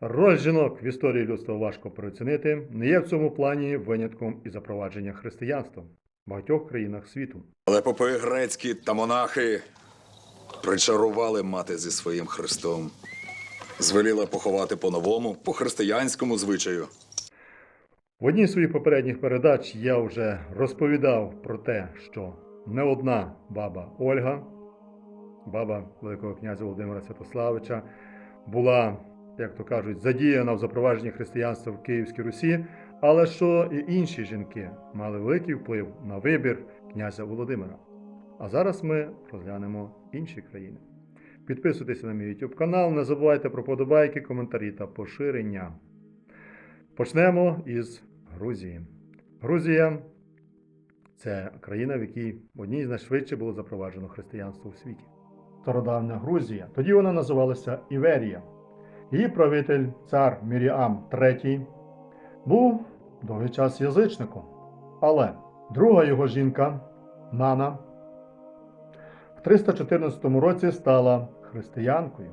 Роль жінок в історії людства важко переоцінити, не є в цьому плані винятком і запровадження християнства в багатьох країнах світу. Але попи грецькі та монахи причарували мати зі своїм Христом. Звеліла поховати по-новому, по християнському звичаю. В одній з своїх попередніх передач я вже розповідав про те, що не одна баба Ольга, баба Великого князя Володимира Святославича, була, як то кажуть, задіяна в запровадженні християнства в Київській Русі, але що і інші жінки мали великий вплив на вибір князя Володимира. А зараз ми розглянемо інші країни. Підписуйтесь на мій YouTube канал, не забувайте про подобайки, коментарі та поширення. Почнемо із Грузії. Грузія це країна, в якій одній з найшвидше було запроваджено християнство у світі. Стародавня Грузія. Тоді вона називалася Іверія. Її правитель, цар Міріам III, був довгий час язичником. Але друга його жінка, Нана, в 314 році стала християнкою.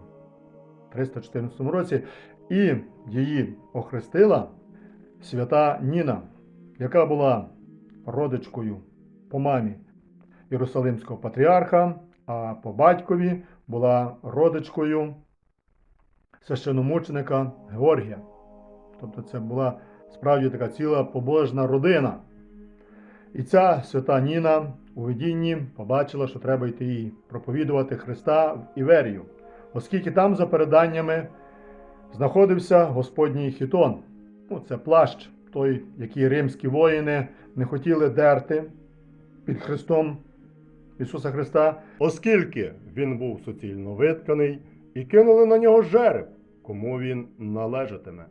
В 314 році і її охрестила свята Ніна, яка була родичкою по мамі Єрусалимського патріарха, а по батькові була родичкою священомученика Георгія. Тобто це була справді така ціла побожна родина. І ця свята Ніна у видінні побачила, що треба йти їй проповідувати Христа в Іверію, оскільки там, за переданнями, знаходився Господній хітон. Ну, це плащ, той, який римські воїни не хотіли дерти під Христом Ісуса Христа, оскільки він був суцільно витканий і кинули на нього жереб, кому він належатиме.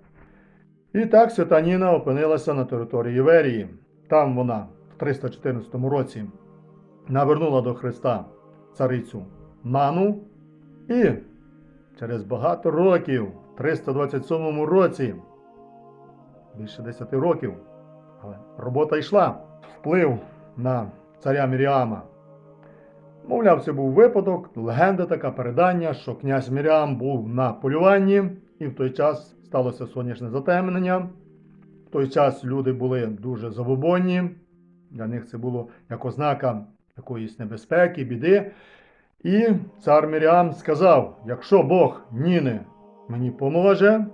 І так свята Ніна опинилася на території Іверії. Там вона в 314 році навернула до Христа царицю Нану і через багато років, в 327 році, більше 10 років, але робота йшла, вплив на царя Міріама. Мовляв, це був випадок, легенда така передання, що князь Міріам був на полюванні, і в той час сталося сонячне затемнення. В той час люди були дуже забобонні. Для них це було як ознака якоїсь небезпеки, біди. І цар Міріам сказав: якщо Бог Ніни мені поможе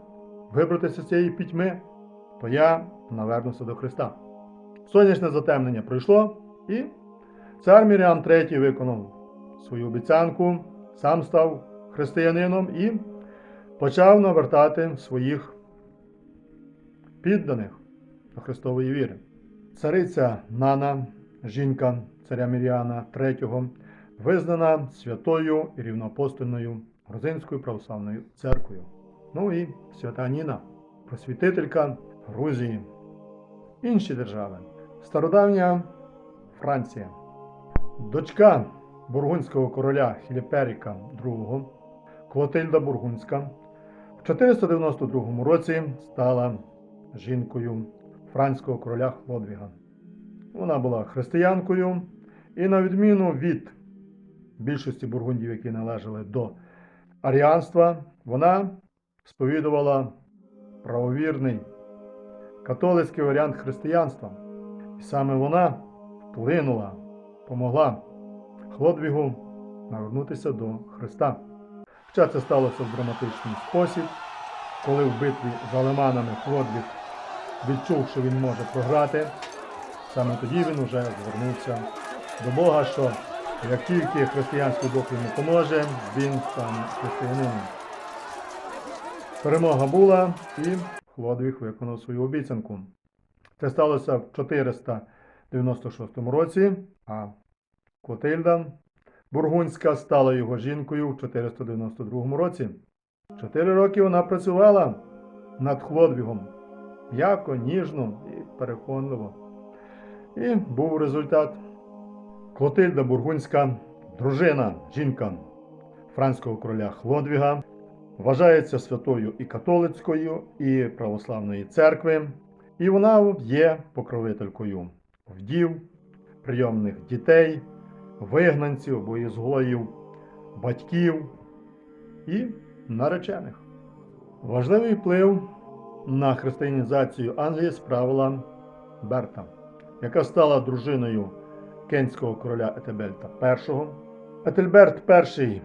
вибратися з цієї пітьми, то я навернуся до Христа. Сонячне затемнення пройшло, і цар Міріам III виконав свою обіцянку, сам став християнином і почав навертати своїх підданих до Христової віри. Цариця Нана, жінка царя Міріана III, визнана святою і рівноапостольною Грузинською православною церквою. Ну і свята Ніна, просвітителька Грузії. Інші держави. Стародавня Франція. Дочка бургунського короля Хіліперіка II, Клотильда Бургунська, в 492 році стала жінкою франського короля Хлодвіга. Вона була християнкою і, на відміну від більшості бургундів, які належали до аріанства, вона сповідувала правовірний католицький варіант християнства. І саме вона вплинула, помогла Хлодвігу навернутися до Христа. Хоча це сталося в драматичний спосіб, коли в битві з алеманами Хлодвіг відчув, що він може програти, саме тоді він уже звернувся до Бога, що як тільки християнський Бог йому поможе, він стане християнином. Перемога була і Хлодвіг виконав свою обіцянку. Це сталося в 496 році, а Клотильда Бургунська стала його жінкою в 492 році. Чотири роки вона працювала над Хлодвігом м'яко, ніжно і переконливо. І був результат. Клотильда Бургунська, дружина, жінка франського короля Хлодвіга, вважається святою і католицькою, і православної церкви, і вона є покровителькою вдів, прийомних дітей, вигнанців або ізгоїв, батьків і наречених. Важливий вплив на християнізацію Англії справила Берта, яка стала дружиною кенського короля Етельберта І. Етельберт І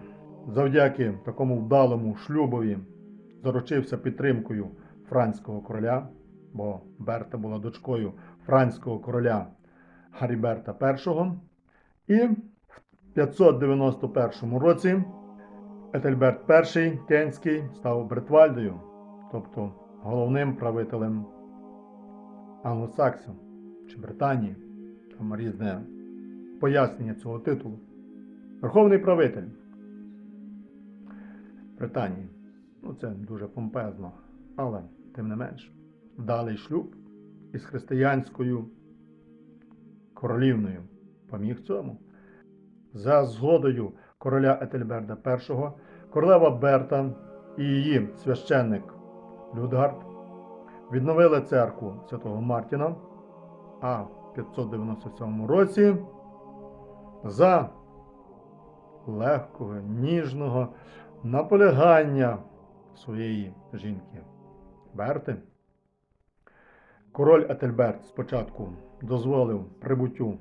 завдяки такому вдалому шлюбові заручився підтримкою франського короля, бо Берта була дочкою франського короля Гаріберта І. І в 591 році Етельберт І Кенський став Бретвальдою, тобто головним правителем англосаксів чи Британії. Там різне пояснення цього титулу. Верховний правитель Британії. Ну, це дуже помпезно, але тим не менш, вдалий шлюб із християнською королівною поміг цьому. За згодою короля Етельберда І, королева Берта і її священник Людгард відновили церкву святого Мартіна, а в 597 році за легкого, ніжного наполягання своєї жінки Берти. Король Етельберт спочатку дозволив прибуттю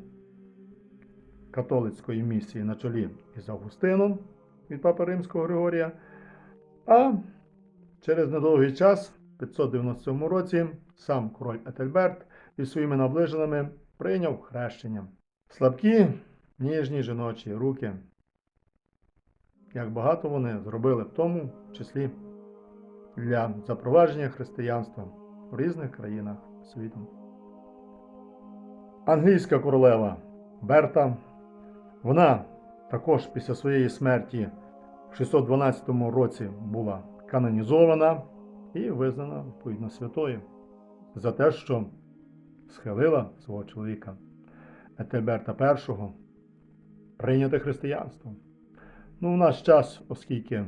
католицької місії на чолі із Августином від Папи Римського Григорія, а через недовгий час, в 597 році, сам король Етельберт із своїми наближеними прийняв хрещення. Слабкі, ніжні жіночі руки. Як багато вони зробили в тому числі для запровадження християнства в різних країнах світу. Англійська королева Берта, вона також після своєї смерті в 612 році була канонізована і визнана відповідно святою за те, що схилила свого чоловіка Етельберта І прийняти християнство. Ну, в наш час, оскільки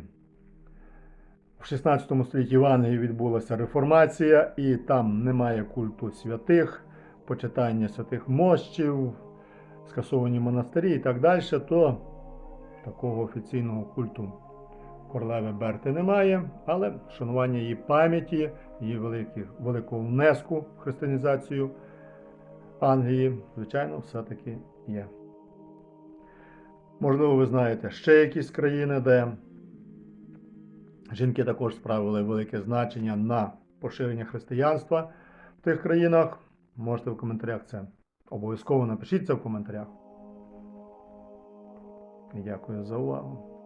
в 16 столітті в Англії відбулася реформація, і там немає культу святих, почитання святих мощів, скасовані монастирі і так далі, то такого офіційного культу королеви Берти немає, але шанування її пам'яті, її великого внеску в християнізацію Англії, звичайно, все-таки є. Можливо, ви знаєте ще якісь країни, де жінки також справили велике значення на поширення християнства в тих країнах. Можете в коментарях це обов'язково напишіть це в коментарях. Дякую за увагу.